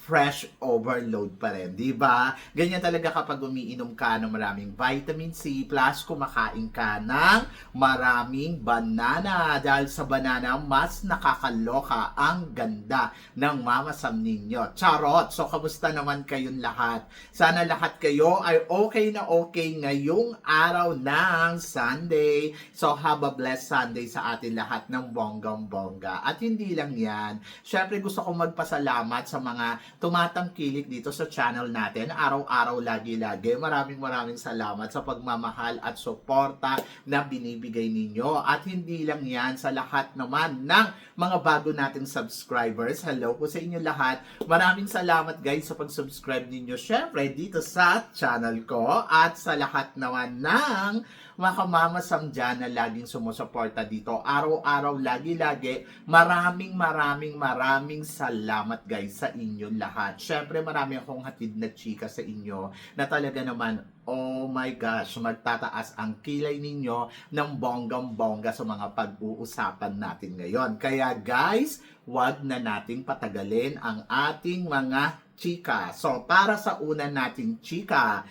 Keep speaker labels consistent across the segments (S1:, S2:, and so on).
S1: fresh overload pa rin, di ba? Ganyan talaga kapag umiinom ka ng maraming vitamin C plus kumakain ka ng maraming banana. Dahil sa banana, mas nakakaloka ang ganda ng mamasam ninyo. Charot! So, kamusta naman kayong lahat? Sana lahat kayo ay okay na okay ngayong araw ng Sunday. So, have a blessed Sunday sa atin lahat ng bonggang-bongga. At hindi lang yan. Syempre, gusto kong magpasalamat sa mga tumatangkilik dito sa channel natin. Araw-araw, lagi-lagi. Maraming maraming salamat sa pagmamahal at suporta na binibigay ninyo. At hindi lang yan, sa lahat naman ng mga bago nating subscribers. Hello po sa inyo lahat. Maraming salamat guys sa pag-subscribe ninyo. Syempre, dito sa channel ko. At sa lahat naman ng mga kamamasam dyan na laging sumusuporta dito. Araw-araw, lagi-lagi. Maraming, maraming, maraming salamat guys sa inyo lahat. Syempre, marami akong hatid na chika sa inyo na talaga naman, oh my gosh, magtataas ang kilay ninyo ng bonggang-bongga sa mga pag-uusapan natin ngayon. Kaya guys, wag na nating patagalin ang ating mga chika. So, para sa una nating chika,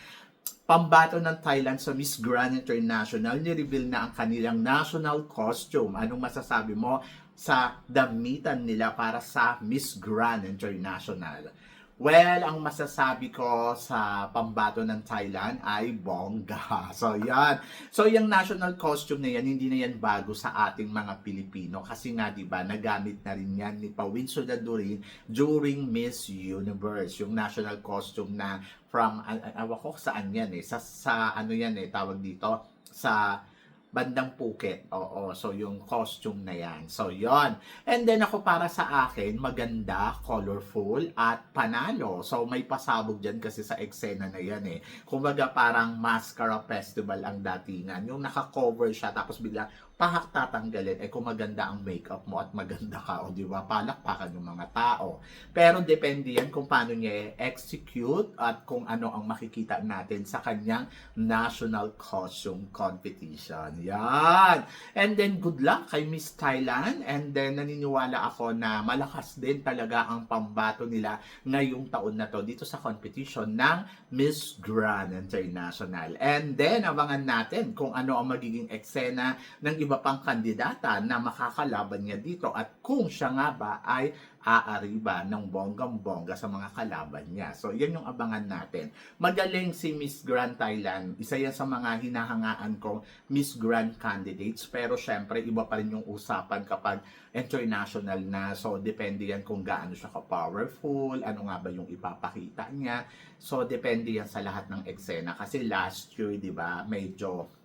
S1: pambato ng Thailand sa Miss Grand International, ni-reveal na ang kanilang national costume. Anong masasabi mo sa damitan nila para sa Miss Grand International? Well, ang masasabi ko sa pambato ng Thailand ay bongga. So, yan. So, yung national costume na yan, hindi na yan bago sa ating mga Pilipino. Kasi nga, di ba, nagamit na rin yan ni Pawin Sodadurin during Miss Universe. Yung national costume na from, awa ko saan yan eh. Sa, sa ano yan eh, tawag dito, sa bandang Phuket. Oo, so yung costume na yan. So, yon And then ako para sa akin, maganda, colorful, at panalo. So, may pasabog dyan kasi sa eksena na yan eh. Kumbaga parang mascara festival ang datingan. Yung naka-cover siya, tapos bigla, pahak tatanggalin, eh kung maganda ang makeup mo at maganda ka, o di ba, palakpakan yung mga tao. Pero depende yan kung paano niya execute at kung ano ang makikita natin sa kanyang national costume competition. Yan! And then, good luck kay Miss Thailand. And then, naniniwala ako na malakas din talaga ang pambato nila ngayong taon na to dito sa competition ng Miss Grand International. And then, abangan natin kung ano ang magiging eksena ng iba pang kandidata na makakalaban niya dito at kung siya nga ba ay aariba ng bonggang-bongga sa mga kalaban niya. So, yan yung abangan natin. Magaling si Miss Grand Thailand. Isa yan sa mga hinahangaan kong Miss Grand candidates. Pero, syempre, iba pa rin yung usapan kapag international na. So, depende yan kung gaano siya ka-powerful, ano nga ba yung ipapakita niya. So, depende yan sa lahat ng eksena. Kasi last year, di ba, medyo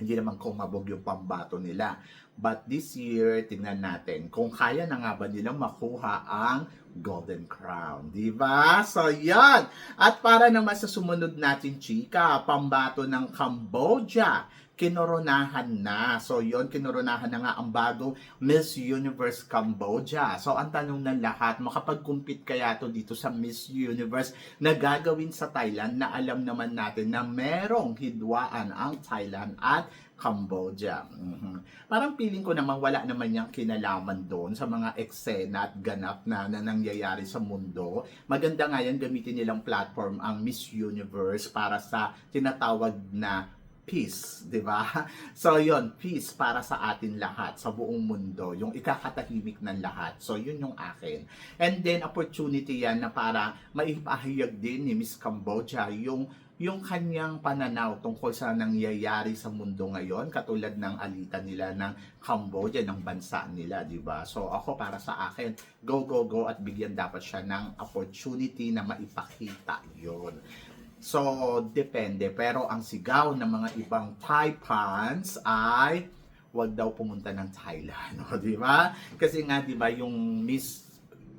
S1: hindi naman kumabog yung pambato nila. But this year, tingnan natin kung kaya na nga ba nilang makuha ang Golden Crown. Di ba? So, yan. At para naman sa sumunod natin, chika, pambato ng Cambodia kinoronahan na. So, yon kinoronahan na nga ang bagong Miss Universe Cambodia. So, ang tanong ng lahat, makapag-compete kaya to dito sa Miss Universe na gagawin sa Thailand na alam naman natin na merong hidwaan ang Thailand at Cambodia. Mhm. Parang feeling ko naman wala naman niyang kinalaman doon sa mga eksena at ganap na, na nangyayari sa mundo. Maganda nga yan gamitin nilang platform ang Miss Universe para sa tinatawag na peace, 'di ba? So 'yon, peace para sa atin lahat sa buong mundo, yung ikakatahimik ng lahat. So 'yun yung akin. And then opportunity 'yan na para maipahayag din ni Miss Cambodia yung yung kanyang pananaw tungkol sa nangyayari sa mundo ngayon, katulad ng alitan nila ng Cambodia, ng bansa nila, di ba? So ako para sa akin, go, go, go at bigyan dapat siya ng opportunity na maipakita yon. So, depende. Pero ang sigaw ng mga ibang Thai fans ay wag daw pumunta ng Thailand, no? di ba? Kasi nga, di ba, yung Miss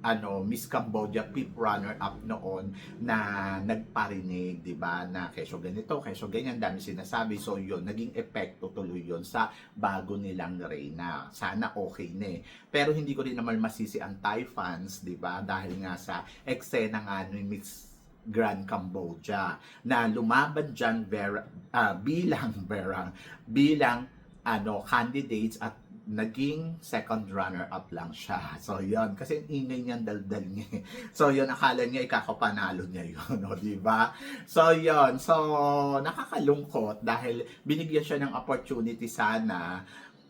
S1: ano Miss Cambodia Pip runner up noon na nagparinig, 'di ba? Na keso ganito, keso ganyan, dami sinasabi. So 'yun, naging epekto tuloy 'yun sa bago nilang reyna. Sana okay na eh. Pero hindi ko rin naman masisi ang Thai fans, 'di ba? Dahil nga sa eksena nga ni Miss Grand Cambodia na lumaban dyan Vera, ah, bilang Vera, bilang ano candidates at naging second runner up lang siya. So, yon Kasi ingay niyan daldal niya. eh. So, yon Akala niya ikakapanalo niya yun. No? Di ba? So, yon So, nakakalungkot dahil binigyan siya ng opportunity sana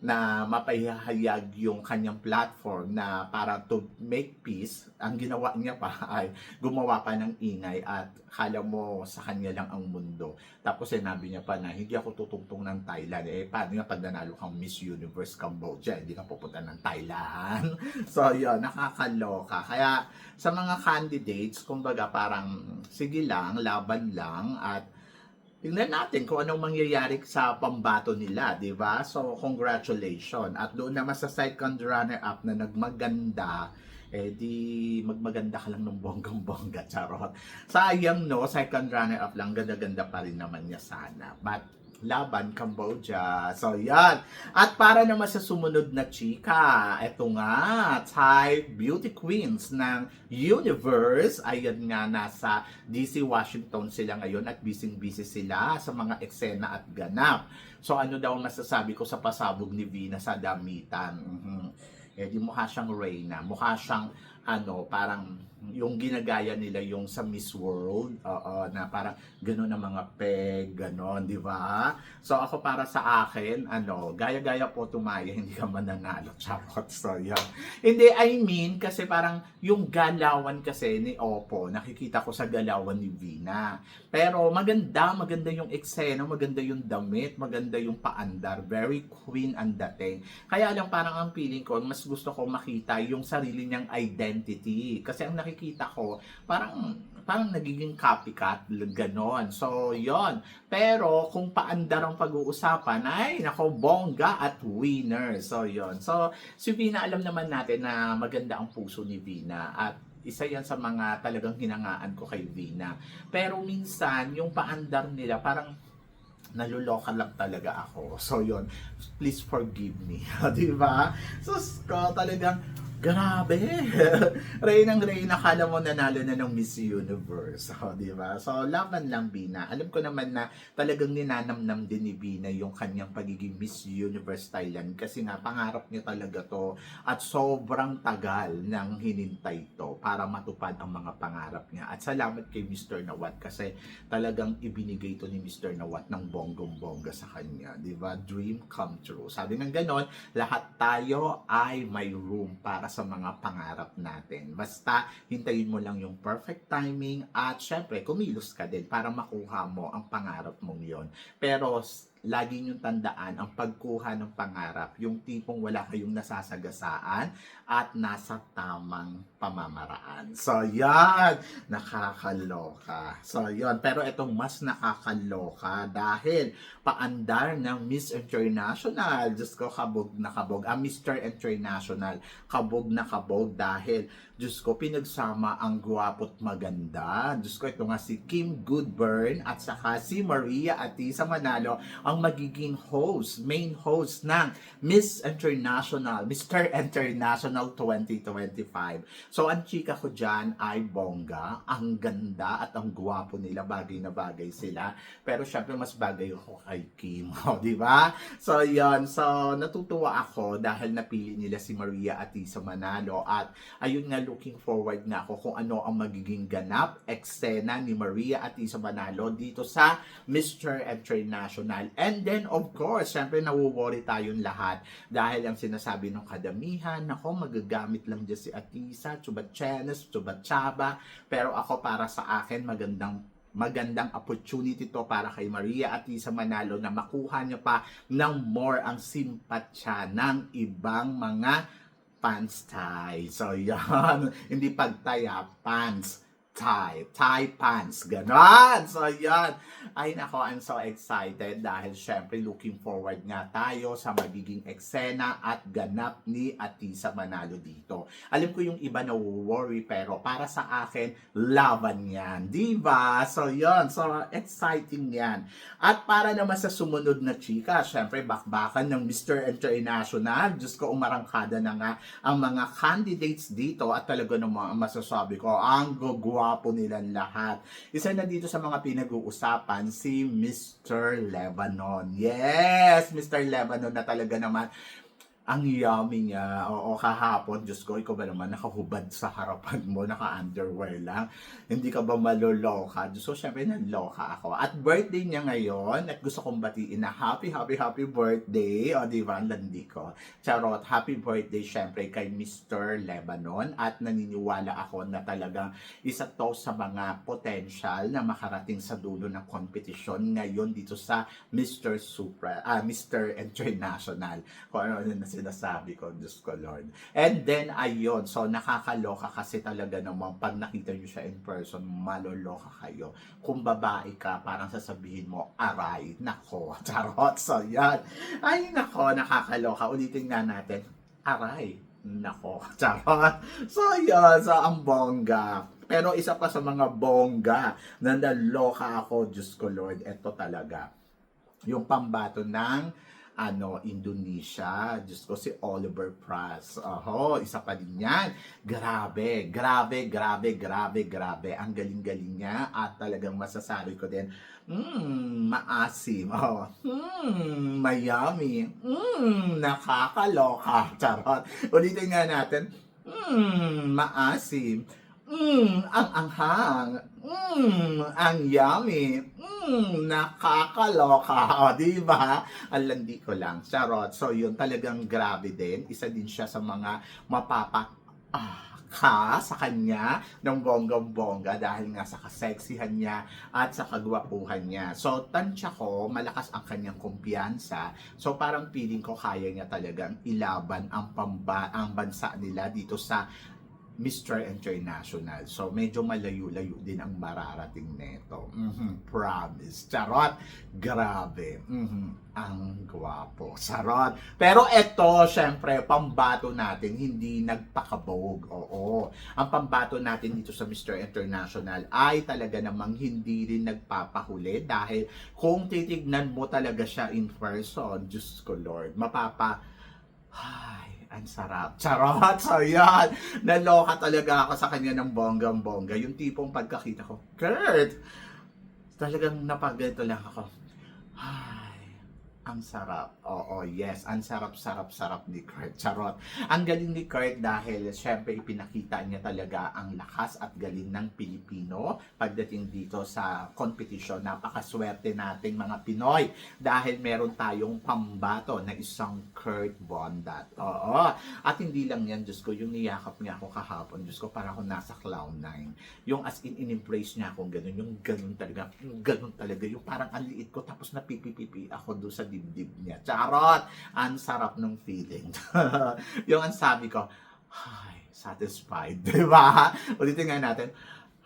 S1: na mapahayag yung kanyang platform na para to make peace, ang ginawa niya pa ay gumawa pa ng ingay at kala mo sa kanya lang ang mundo. Tapos sinabi niya pa na hindi ako tutungtong ng Thailand. Eh, paano nga pag nanalo kang Miss Universe Cambodia? Hindi ka pupunta ng Thailand. so, yun, nakakaloka. Kaya sa mga candidates, kumbaga parang sige lang, laban lang at Tingnan natin kung anong mangyayari sa pambato nila, di ba? So, congratulations. At doon naman sa second runner-up na nagmaganda, eh di magmaganda ka lang ng bonggang-bongga, charot. Sayang no, second runner-up lang, ganda-ganda pa rin naman niya sana. But, laban Cambodia. So, yan. At para naman sa sumunod na chika, eto nga, Thai beauty queens ng universe. Ayan nga, nasa DC, Washington sila ngayon at busy-busy sila sa mga eksena at ganap. So, ano daw masasabi ko sa pasabog ni Vina sa damitan? Mhm. Eh, di mukha siyang Reyna. Mukha siyang, ano, parang yung ginagaya nila yung sa Miss World, oo, na parang gano'n ang mga peg, gano'n, di ba? So ako para sa akin, ano, gaya-gaya po tumaya, hindi ka mananalo, charot, so yun. Hindi, I mean, kasi parang yung galawan kasi ni Oppo, nakikita ko sa galawan ni Vina. Pero maganda, maganda yung eksena, maganda yung damit, maganda yung paandar, very queen ang dating. Kaya lang parang ang feeling ko, mas gusto ko makita yung sarili niyang identity. Kasi ang nakikita ko, parang parang nagiging copycat, ganon. So, yon Pero, kung paandar ang pag-uusapan, ay, nako, bongga at winner. So, yon So, si Vina, alam naman natin na maganda ang puso ni Vina. At isa yan sa mga talagang hinangaan ko kay Vina. Pero minsan, yung paandar nila, parang naluloka lang talaga ako. So, yon please forgive me. Di ba? Sus ko, talagang Grabe! Rain ang Rain, nakala mo nanalo na ng Miss Universe. O, di ba? So, laban lang, Bina. Alam ko naman na talagang ninanamnam din ni Bina yung kanyang pagiging Miss Universe Thailand kasi nga, pangarap niya talaga to at sobrang tagal nang hinintay to para matupad ang mga pangarap niya. At salamat kay Mr. Nawat kasi talagang ibinigay to ni Mr. Nawat ng bonggong-bongga sa kanya. Di ba? Dream come true. Sabi ng ganon, lahat tayo ay may room para sa mga pangarap natin. Basta hintayin mo lang yung perfect timing at syempre kumilos ka din para makuha mo ang pangarap mong yon. Pero lagi niyong tandaan ang pagkuha ng pangarap, yung tipong wala kayong nasasagasaan at nasa tamang pamamaraan. So, yan! Nakakaloka. So, yon Pero itong mas nakakaloka dahil paandar ng Miss International. Diyos ko, kabog na kabog. Ah, Mr. International, kabog na kabog dahil, Diyos ko, pinagsama ang gwapo't maganda. Diyos ko, ito nga si Kim Goodburn at saka si Maria Atisa Manalo ang magiging host, main host ng Miss International, Mr. International 2025. So, ang chika ko dyan ay bongga, ang ganda at ang gwapo nila, bagay na bagay sila. Pero syempre, mas bagay ako kay Kim, o, di ba? So, yon So, natutuwa ako dahil napili nila si Maria Atisa Manalo at ayun nga, looking forward nga ako kung ano ang magiging ganap, eksena ni Maria Atisa Manalo dito sa Mr. International. And then, of course, syempre, nawo-worry tayong lahat dahil ang sinasabi ng kadamihan, ako, magagamit lang dyan si Atisa, Chubachenes, Chubachaba, pero ako para sa akin, magandang magandang opportunity to para kay Maria at sa Manalo na makuha niya pa ng more ang simpatsya ng ibang mga fans tay. So, yan. Hindi pagtaya, fans tie, tie pants, ganon. So, yan. Ay, nako, I'm so excited dahil syempre looking forward nga tayo sa magiging eksena at ganap ni Atisa Manalo dito. Alam ko yung iba na worry pero para sa akin, laban yan. Di ba? So, yun. So, exciting yan. At para naman sa sumunod na chika, syempre bakbakan ng Mr. International. Diyos ko, umarangkada na nga ang mga candidates dito at talaga naman masasabi ko, ang gugwapo nilang lahat. Isa na dito sa mga pinag-uusapan, si Mr. Lebanon. Yes, Mr. Lebanon na talaga naman ang yummy niya. Oo, kahapon, Diyos ko, ikaw ba naman nakahubad sa harapan mo, naka-underwear lang. Hindi ka ba maloloka? Diyos ko, syempre, naloka ako. At birthday niya ngayon, at gusto kong batiin na happy, happy, happy birthday. O, di ba? Landi ko. Charot, happy birthday, syempre, kay Mr. Lebanon. At naniniwala ako na talagang isa to sa mga potential na makarating sa dulo ng kompetisyon ngayon dito sa Mr. Supra, ah, Mr. International. Kung ano sinasabi ko, Diyos ko Lord. And then, ayun, so nakakaloka kasi talaga naman pag nakita nyo siya in person, maloloka kayo. Kung babae ka, parang sasabihin mo, aray, nako, charot, so yan. Ay, nako, nakakaloka. Ulitin nga natin, aray, nako, charot. So, yun, so ang bongga. Pero isa pa sa mga bongga na naloka ako, Diyos ko Lord, eto talaga. Yung pambato ng ano, Indonesia. Diyos ko, si Oliver Pras. Oho, isa pa din yan. Grabe, grabe, grabe, grabe, grabe. Ang galing-galing niya at talagang masasabi ko din, Mmm, maasim. Oh. Mmm, mayami. Mmm, nakakaloka. Charot. Ulitin nga natin. Mmm, maasim. Mmm, ang anghang. Mmm, ang yummy. Mmm, nakakaloka. O, di ba? Ang landi ko lang. Charot. So, yun talagang grabe din. Isa din siya sa mga mapapa... Ah, ka sa kanya ng bonggang-bongga dahil nga sa kaseksihan niya at sa kagwapuhan niya. So, tansya ko, malakas ang kanyang kumpiyansa. So, parang feeling ko kaya niya talagang ilaban ang, pamba, ang bansa nila dito sa Mr. International. So, medyo malayo-layo din ang mararating neto. Mhm, Promise. Charot. Grabe. Mhm, Ang gwapo. Charot. Pero eto, syempre, pambato natin, hindi nagpakabog. Oo. Ang pambato natin dito sa Mr. International ay talaga namang hindi rin nagpapahuli dahil kung titignan mo talaga siya in person, Diyos ko Lord, mapapa... Ay, ang sarap. Charot! So, yan. Naloka talaga ako sa kanya ng bonggang-bongga. Yung tipong pagkakita ko, Kurt! Talagang napaganto lang ako. Ang sarap. Oo, yes. Ang sarap-sarap-sarap ni Kurt. Charot. Ang galing ni Kurt dahil syempre ipinakita niya talaga ang lakas at galing ng Pilipino pagdating dito sa competition. Napakaswerte nating mga Pinoy dahil meron tayong pambato na isang Kurt Bondat. Oo. At hindi lang yan, Diyos ko, yung niyakap niya ako kahapon, Diyos ko, parang ako nasa cloud nine. Yung as in, in-embrace niya ako ganun, yung ganun talaga, yung ganun talaga, yung parang ang liit ko, tapos napipipipi ako doon sa dibdib niya. Charot! Ang sarap ng feeling. yung ang sabi ko, ay, satisfied. Di ba? Ulitin nga natin,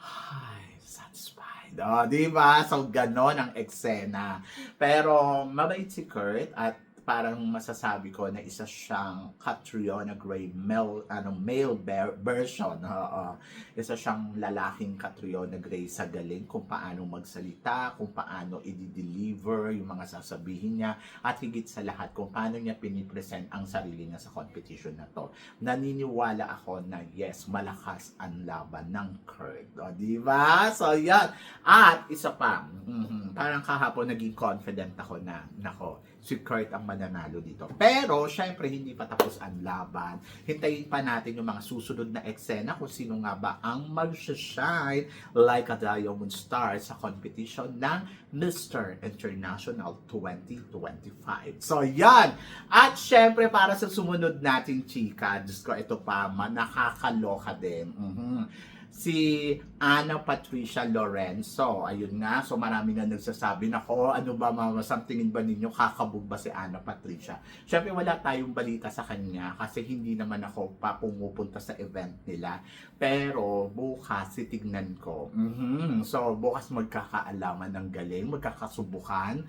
S1: ay, satisfied. O, di ba? So, ganon ang eksena. Pero, mabait si Kurt at parang masasabi ko na isa siyang Catriona Gray male, ano, male ver- version. Oo. Isa siyang lalaking Catriona Gray sa galing kung paano magsalita, kung paano i-deliver yung mga sasabihin niya, at higit sa lahat kung paano niya pinipresent ang sarili niya sa competition na to. Naniniwala ako na yes, malakas ang laban ng Kurt. O, di ba? So, yan. At isa pa, mhm, parang kahapon naging confident ako na, nako, si Kurt ang mananalo dito. Pero, syempre, hindi pa tapos ang laban. Hintayin pa natin yung mga susunod na eksena kung sino nga ba ang mag-shine like a diamond star sa competition ng Mr. International 2025. So, yan! At syempre, para sa sumunod nating chika, Diyos ko, ito pa, nakakaloka din. Mhm. Si Ana Patricia Lorenzo. Ayun nga, so marami nga nagsasabi na ko, ano ba mama, somethingin ba ninyo, kakabog ba si Ana Patricia? Siyempre wala tayong balita sa kanya kasi hindi naman ako pa pumupunta sa event nila. Pero bukas, titignan ko. Mhm. So bukas magkakaalaman ng galing, magkakasubukan.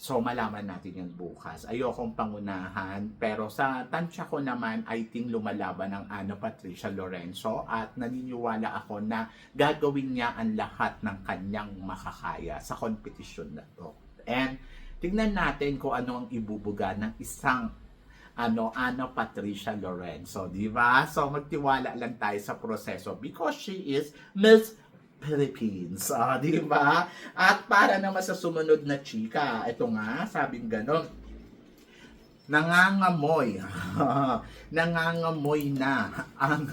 S1: So, malaman natin yan bukas. Ayokong pangunahan, pero sa tansya ko naman, I think lumalaban ang Ana Patricia Lorenzo at naniniwala ako na gagawin niya ang lahat ng kanyang makakaya sa kompetisyon na to. And tignan natin kung ano ang ibubuga ng isang ano, Ana Patricia Lorenzo, di ba? So, magtiwala lang tayo sa proseso because she is Miss Philippines. Ah, di ba? At para naman sa sumunod na chika, ito nga, sabing ganon, nangangamoy. Nangangamoy na ang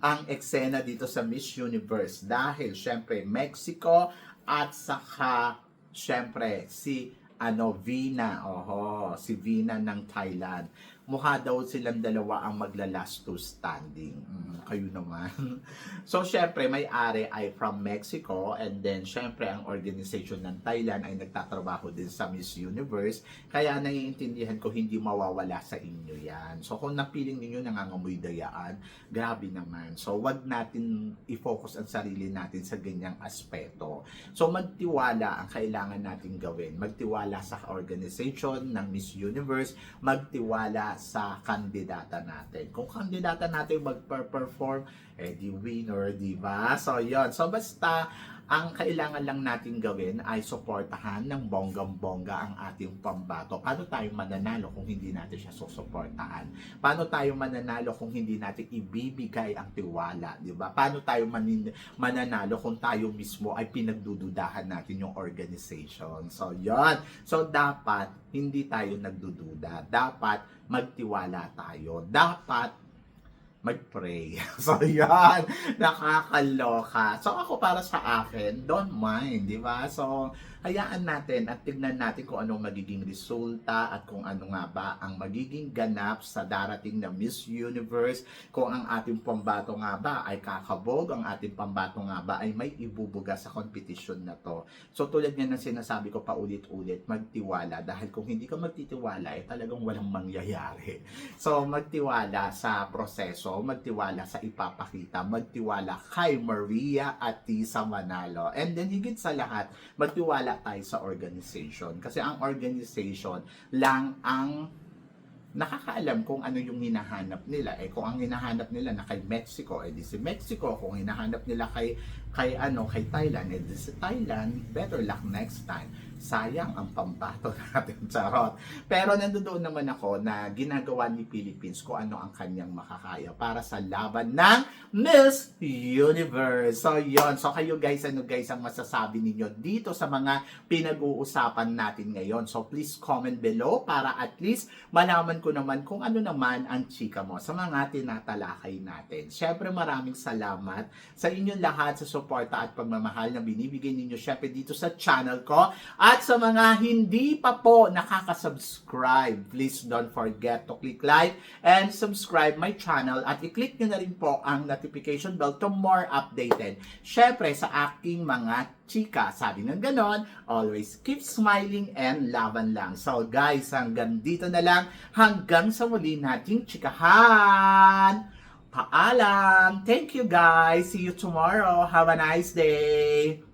S1: ang eksena dito sa Miss Universe. Dahil syempre Mexico at saka syempre si ano Vina. Oho si Vina ng Thailand mukha daw silang dalawa ang magla-last to standing. Mm, kayo naman. so, syempre, may-ari ay from Mexico and then, syempre, ang organization ng Thailand ay nagtatrabaho din sa Miss Universe. Kaya naiintindihan ko hindi mawawala sa inyo yan. So, kung napiling ninyo nangangamoy dayaan, grabe naman. So, wag natin i-focus ang sarili natin sa ganyang aspeto. So, magtiwala ang kailangan natin gawin. Magtiwala sa organization ng Miss Universe, magtiwala sa kandidata natin. Kung kandidata natin mag-perform, eh di winner, di ba? So, yon So, basta, ang kailangan lang natin gawin ay suportahan ng bonggang-bongga ang ating pambato. Paano tayo mananalo kung hindi natin siya susuportahan? Paano tayo mananalo kung hindi natin ibibigay ang tiwala, di ba? Paano tayo manin- mananalo kung tayo mismo ay pinagdududahan natin yung organization? So, yon So, dapat hindi tayo nagdududa. Dapat magtiwala tayo. Dapat mag-pray. So, yan. Nakakaloka. So, ako para sa akin, don't mind, di ba? So, hayaan natin at tignan natin kung anong magiging resulta at kung ano nga ba ang magiging ganap sa darating na Miss Universe, kung ang ating pambato nga ba ay kakabog, ang ating pambato nga ba ay may ibubuga sa competition na to. So tulad nga ng sinasabi ko pa ulit-ulit, magtiwala dahil kung hindi ka magtitiwala, eh talagang walang mangyayari. So magtiwala sa proseso, magtiwala sa ipapakita, magtiwala kay Maria Atisa Manalo. And then higit sa lahat, magtiwala tayo sa organization. Kasi ang organization lang ang nakakaalam kung ano yung hinahanap nila. Eh kung ang hinahanap nila na kay Mexico, eh di si Mexico. Kung hinahanap nila kay kay ano kay Thailand, eh di si Thailand. Better luck next time. Sayang ang pambato natin, charot. Pero nandoon naman ako na ginagawa ni Philippines kung ano ang kanyang makakaya para sa laban ng Miss Universe. So, yon So, kayo guys, ano guys ang masasabi ninyo dito sa mga pinag-uusapan natin ngayon? So, please comment below para at least malaman ko naman kung ano naman ang chika mo sa mga tinatalakay natin. Syempre, maraming salamat sa inyong lahat sa suporta at pagmamahal na binibigay ninyo syempre dito sa channel ko. At sa mga hindi pa po nakaka-subscribe, please don't forget to click like and subscribe my channel at i-click nyo na rin po ang notification bell to more updated. Syempre sa aking mga chika, sabi ng ganon, always keep smiling and laban lang. So guys, hanggang dito na lang, hanggang sa muli nating chikahan! Paalam! Thank you guys! See you tomorrow! Have a nice day!